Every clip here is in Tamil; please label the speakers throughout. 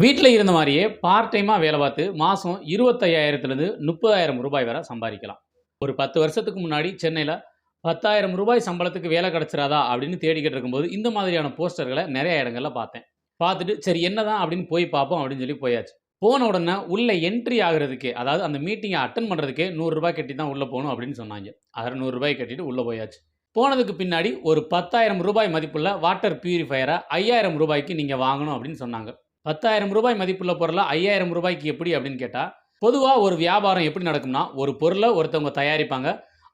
Speaker 1: வீட்டில் இருந்த மாதிரியே பார்ட் டைமாக வேலை பார்த்து மாதம் இருபத்தையாயிரத்துலேருந்து முப்பதாயிரம் ரூபாய் வரை சம்பாதிக்கலாம். ஒரு பத்து வருஷத்துக்கு முன்னாடி சென்னையில் பத்தாயிரம் ரூபாய் சம்பளத்துக்கு வேலை கிடச்சிராதா அப்படின்னு தேடிக்கிட்டு இருக்கும்போது இந்த மாதிரியான போஸ்டர்களை நிறைய இடங்களில் பார்த்தேன். பார்த்துட்டு சரி என்னதான் அப்படின்னு போய் பார்ப்போம் அப்படின்னு சொல்லி போயாச்சு. போன உடனே உள்ளே என்ட்ரி ஆகுறதுக்கே அதாவது அந்த மீட்டிங்கை அட்டன் பண்ணுறதுக்கே நூறுரூபாய் கட்டி தான் உள்ளே போகணும் அப்படின்னு சொன்னாங்க. அதில் நூறுரூபாய் கட்டிட்டு உள்ளே போயாச்சு. போனதுக்கு பின்னாடி ஒரு பத்தாயிரம் ரூபாய் மதிப்புள்ள வாட்டர் பியூரிஃபையரை ஐயாயிரம் ரூபாய்க்கு நீங்கள் வாங்கணும் அப்படின்னு சொன்னாங்க. பத்தாயிரம் ரூபாய் மதிப்புள்ள பொருளை ஐயாயிரம் ரூபாய்க்கு எப்படி அப்படின்னு கேட்டால் பொதுவாக ஒரு வியாபாரம் எப்படி நடக்கும்னா ஒரு பொருளை ஒருத்தவங்க தயாரிப்பாங்க.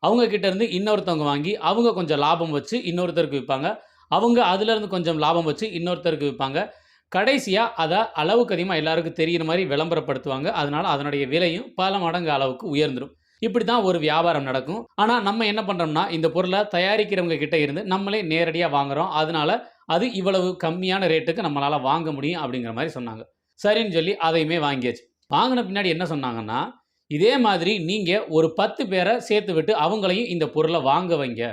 Speaker 1: அவங்க இருந்து இன்னொருத்தவங்க வாங்கி அவங்க கொஞ்சம் லாபம் வச்சு இன்னொருத்தருக்கு விற்பாங்க அவங்க அதுலேருந்து கொஞ்சம் லாபம் வச்சு இன்னொருத்தருக்கு விற்பாங்க கடைசியாக அதை அளவுக்கு அதிகமாக எல்லாருக்கும் தெரிகிற மாதிரி விளம்பரப்படுத்துவாங்க. அதனால் அதனுடைய விலையும் பல மடங்கு அளவுக்கு உயர்ந்துடும் இப்படி தான் ஒரு வியாபாரம் நடக்கும். ஆனால் நம்ம என்ன பண்ணுறோம்னா இந்த பொருளை தயாரிக்கிறவங்க கிட்டே இருந்து நம்மளே நேரடியாக வாங்குறோம். அதனால அது இவ்வளவு கம்மியான ரேட்டுக்கு நம்மளால் வாங்க முடியும் அப்படிங்கிற மாதிரி சொன்னாங்க. சரின்னு சொல்லி அதையுமே வாங்கியாச்சு. வாங்கின பின்னாடி என்ன சொன்னாங்கன்னா இதே மாதிரி நீங்கள் ஒரு பத்து பேரை சேர்த்து விட்டு அவங்களையும் இந்த பொருளை வாங்க வைங்க.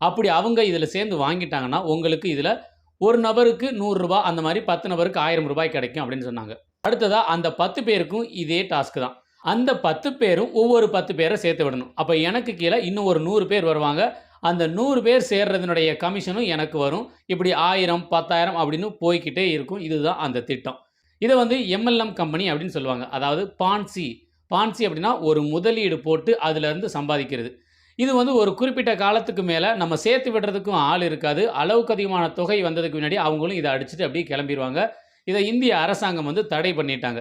Speaker 1: அப்படி அவங்க இதில் சேர்ந்து வாங்கிட்டாங்கன்னா உங்களுக்கு இதில் ஒரு நபருக்கு நூறுரூபா அந்த மாதிரி பத்து நபருக்கு ஆயிரம் ரூபாய் கிடைக்கும் அப்படின்னு சொன்னாங்க. அடுத்ததாக அந்த பத்து பேருக்கும் இதே டாஸ்க்கு தான். அந்த பத்து பேரும் ஒவ்வொரு பத்து பேரை சேர்த்து விடணும். அப்போ எனக்கு கீழே இன்னும் ஒரு நூறு பேர் வருவாங்க. அந்த நூறு பேர் சேர்றதுனுடைய கமிஷனும் எனக்கு வரும். இப்படி ஆயிரம் பத்தாயிரம் அப்படின்னு போய்கிட்டே இருக்கும். இதுதான் அந்த திட்டம். இதை வந்து எம்எல்எம் கம்பெனி அப்படின்னு சொல்லுவாங்க. அதாவது பான்சி பான்சி அப்படின்னா ஒரு முதலீடு போட்டு அதுலேருந்து சம்பாதிக்கிறது. இது வந்து ஒரு குறிப்பிட்ட காலத்துக்கு மேலே நம்ம சேர்த்து விடுறதுக்கும் ஆள் இருக்காது. அளவுக்கு அதிகமான தொகை வந்ததுக்கு முன்னாடி அவங்களும் இதை அடிச்சுட்டு அப்படியே கிளம்பிடுவாங்க இதை இந்திய அரசாங்கம் வந்து தடை பண்ணிட்டாங்க.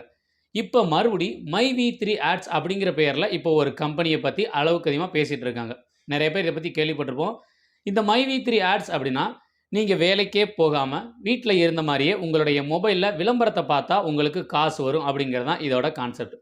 Speaker 1: இப்போ மறுபடி மை வி த்ரீ ஆட்ஸ் அப்படிங்கிற பெயரில் இப்போ ஒரு கம்பெனியை பற்றி அளவுக்கு அதிகமாக பேசிகிட்டு இருக்காங்க. நிறைய பேர் இதை பற்றி கேள்விப்பட்டிருப்போம். இந்த மை வி த்ரீ ஆட்ஸ் அப்படின்னா நீங்கள் வேலைக்கே போகாமல் வீட்டில் இருந்த மாதிரியே உங்களுடைய மொபைலில் விளம்பரத்தை பார்த்தா உங்களுக்கு காசு வரும் அப்படிங்கிறது தான் இதோட கான்செப்ட்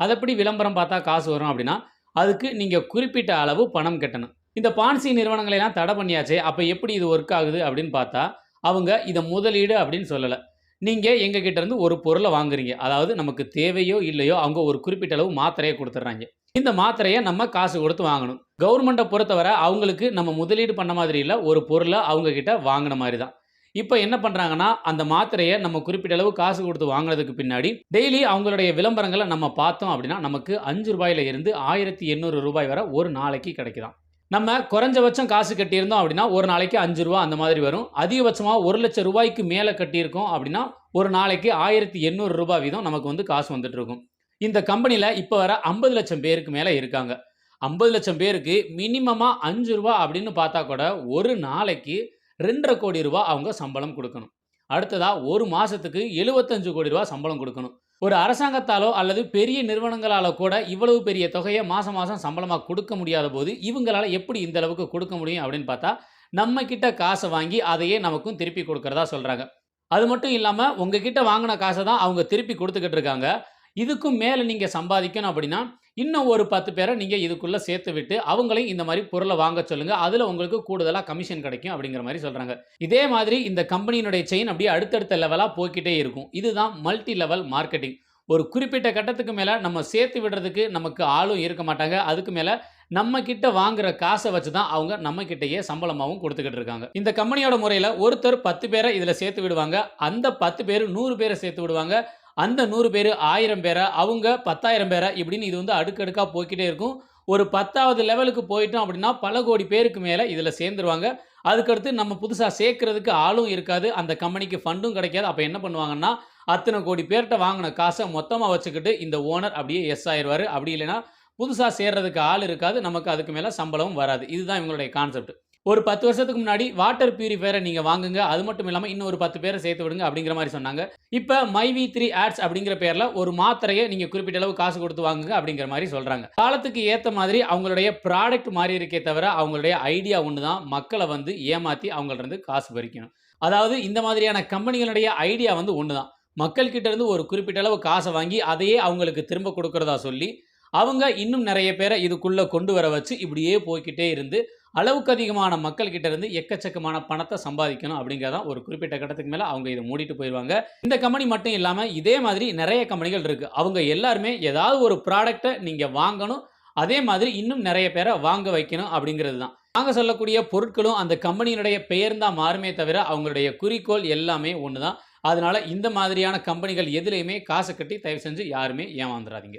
Speaker 1: அதப்படி விளம்பரம் பார்த்தா காசு வரும் அப்படின்னா அதுக்கு நீங்கள் குறிப்பிட்ட அளவு பணம் கட்டணும். இந்த பான்சி நிறுவனங்களை எல்லாம் தடை பண்ணியாச்சே அப்போ எப்படி இது ஒர்க் ஆகுது அப்படின்னு பார்த்தா அவங்க இதை முதலீடு அப்படின்னு சொல்லலை. நீங்கள் எங்கள் கிட்டேருந்து ஒரு பொருளை வாங்குறீங்க. அதாவது நமக்கு தேவையோ இல்லையோ அவங்க ஒரு குறிப்பிட்ட அளவு மாத்திரையை கொடுத்துட்றாங்க. இந்த மாத்திரையை நம்ம காசு கொடுத்து வாங்கணும். கவர்மெண்ட்டை பொறுத்தவரை அவங்களுக்கு நம்ம முதலீடு பண்ண மாதிரி இல்லை ஒரு பொருளை அவங்க கிட்ட வாங்கின மாதிரி தான். இப்போ என்ன பண்ணுறாங்கன்னா அந்த மாத்திரையை நம்ம குறிப்பிட்ட அளவு காசு கொடுத்து வாங்கினதுக்கு பின்னாடி டெய்லி அவங்களுடைய விளம்பரங்களை நம்ம பார்த்தோம் அப்படின்னா நமக்கு அஞ்சு ரூபாயில இருந்து ஆயிரத்தி எண்ணூறு ரூபாய் வரை ஒரு நாளைக்கு கிடைக்குதாம் நம்ம குறைஞ்சபட்சம் காசு கட்டியிருந்தோம் அப்படின்னா ஒரு நாளைக்கு அஞ்சு ரூபா அந்த மாதிரி வரும். அதிகபட்சமாக ஒரு லட்சம் ரூபாய்க்கு மேலே கட்டியிருக்கோம் அப்படின்னா ஒரு நாளைக்கு ஆயிரத்தி எண்ணூறு ரூபாய் வீதம் நமக்கு வந்து காசு வந்துட்டு இருக்கும். இந்த கம்பெனியில் இப்போ வர ஐம்பது லட்சம் பேருக்கு மேலே இருக்காங்க. ஐம்பது லட்சம் பேருக்கு மினிமமாக அஞ்சு ரூபா அப்படின்னு பார்த்தா கூட ஒரு நாளைக்கு ரெண்டரை கோடி ரூபா அவங்க சம்பளம் கொடுக்கணும். அடுத்ததாக ஒரு மாதத்துக்கு எழுபத்தஞ்சு கோடி ரூபா சம்பளம் கொடுக்கணும். ஒரு அரசாங்கத்தாலோ அல்லது பெரிய நிறுவனங்களாலோ கூட இவ்வளவு பெரிய தொகையை மாதம் மாதம் சம்பளமாக கொடுக்க முடியாத போது இவங்களால் எப்படி இந்த அளவுக்கு கொடுக்க முடியும் அப்படின்னு பார்த்தா நம்ம கிட்ட காசை வாங்கி அதையே நமக்கும் திருப்பி கொடுக்கறதா சொல்கிறாங்க அது மட்டும் இல்லாமல் உங்ககிட்ட வாங்கின காசை தான் அவங்க திருப்பி கொடுத்துக்கிட்டு இருக்காங்க. இதுக்கும் மேலே நீங்கள் சம்பாதிக்கணும் அப்படின்னா இன்னும் ஒரு பத்து பேரை நீங்கள் இதுக்குள்ளே சேர்த்து விட்டு அவங்களையும் இந்த மாதிரி பொருளை வாங்க சொல்லுங்கள் அதில் உங்களுக்கு கூடுதலாக கமிஷன் கிடைக்கும் அப்படிங்கிற மாதிரி சொல்கிறாங்க இதே மாதிரி இந்த கம்பெனியினுடைய செயின் அப்படியே அடுத்தடுத்த லெவலாக போய்க்கிட்டே இருக்கும். இதுதான் மல்டி லெவல் மார்க்கெட்டிங் ஒரு குறிப்பிட்ட கட்டத்துக்கு மேலே நம்ம சேர்த்து விடுறதுக்கு நமக்கு ஆளும் இருக்க மாட்டாங்க. அதுக்கு மேலே நம்ம கிட்ட வாங்குற காசை வச்சு தான் அவங்க நம்ம கிட்டயே சம்பளமாகவும் கொடுத்துக்கிட்டு இருக்காங்க. இந்த கம்பெனியோட முறையில் ஒருத்தர் பத்து பேரை இதில் சேர்த்து விடுவாங்க. அந்த பத்து பேர் நூறு பேரை சேர்த்து விடுவாங்க. அந்த நூறு பேர் ஆயிரம் பேரை அவங்க பத்தாயிரம் பேரை இப்படின்னு இது வந்து அடுக்கடுக்காக போய்கிட்டே இருக்கும். ஒரு பத்தாவது லெவலுக்கு போயிட்டோம் அப்படின்னா பல கோடி பேருக்கு மேலே இதில் சேர்ந்துருவாங்க. அதுக்கடுத்து நம்ம புதுசாக சேர்க்கறதுக்கு ஆளும் இருக்காது. அந்த கம்பெனிக்கு ஃபண்டும் கிடைக்காது. அப்போ என்ன பண்ணுவாங்கன்னா அத்தனை கோடி பேர்கிட்ட வாங்கின காசை மொத்தமாக வச்சுக்கிட்டு இந்த ஓனர் அப்படியே எஸ் ஆயிடுவார். அப்படி இல்லைன்னா புதுசாக சேர்றதுக்கு ஆள் இருக்காது. நமக்கு அதுக்கு மேலே சம்பளமும் வராது. இதுதான் இவங்களுடைய கான்செப்ட் ஒரு பத்து வருஷத்துக்கு முன்னாடி வாட்டர் பியூரிஃபையரை நீங்கள் வாங்குங்க. அது மட்டும் இல்லாமல் இன்னும் ஒரு பத்து பேரை சேர்த்து விடுங்க அப்படிங்கிற மாதிரி சொன்னாங்க. இப்போ மை வி த்ரீ ஆட்ஸ் அப்படிங்கிற பேரில் ஒரு மாத்திரையை நீங்கள் குறிப்பிட்ட அளவு காசு கொடுத்து வாங்குங்க அப்படிங்கிற மாதிரி சொல்கிறாங்க காலத்துக்கு ஏற்ற மாதிரி அவங்களுடைய ப்ராடக்ட் மாறி இருக்கே தவிர அவங்களுடைய ஐடியா ஒன்று தான் மக்களை வந்து ஏமாற்றி அவங்கள்ட்ட இருந்து காசு பறிக்கணும். அதாவது இந்த மாதிரியான கம்பெனிகளுடைய ஐடியா வந்து ஒன்று தான் மக்கள்கிட்ட இருந்து ஒரு குறிப்பிட்ட அளவு காசை வாங்கி அதையே அவங்களுக்கு திரும்ப கொடுக்குறதா சொல்லி அவங்க இன்னும் நிறைய பேரை இதுக்குள்ளே கொண்டு வர வச்சு இப்படியே போய்க்கிட்டே இருந்து அளவுக்கு அதிகமான மக்கள்கிட்ட இருந்து எக்கச்சக்கமான பணத்தை சம்பாதிக்கணும் அப்படிங்கிறதான் ஒரு குறிப்பிட்ட கட்டத்துக்கு மேலே அவங்க இதை மூடிட்டு போயிடுவாங்க இந்த கம்பெனி மட்டும் இல்லாமல் இதே மாதிரி நிறைய கம்பெனிகள் இருக்குது அவங்க எல்லாருமே ஏதாவது ஒரு ப்ராடக்ட்டை நீங்கள் வாங்கணும் அதே மாதிரி இன்னும் நிறைய பேரை வாங்க வைக்கணும் அப்படிங்கிறது தான் நாங்கள் சொல்லக்கூடிய பொருட்களும் அந்த கம்பெனியினுடைய பெயர் தான் மாறுமே தவிர அவங்களுடைய குறிக்கோள் எல்லாமே ஒன்று தான் அதனால இந்த மாதிரியான கம்பெனிகள் எதுலேயுமே காசை கட்டி தயவு செஞ்சு யாருமே ஏமாந்துடாதீங்க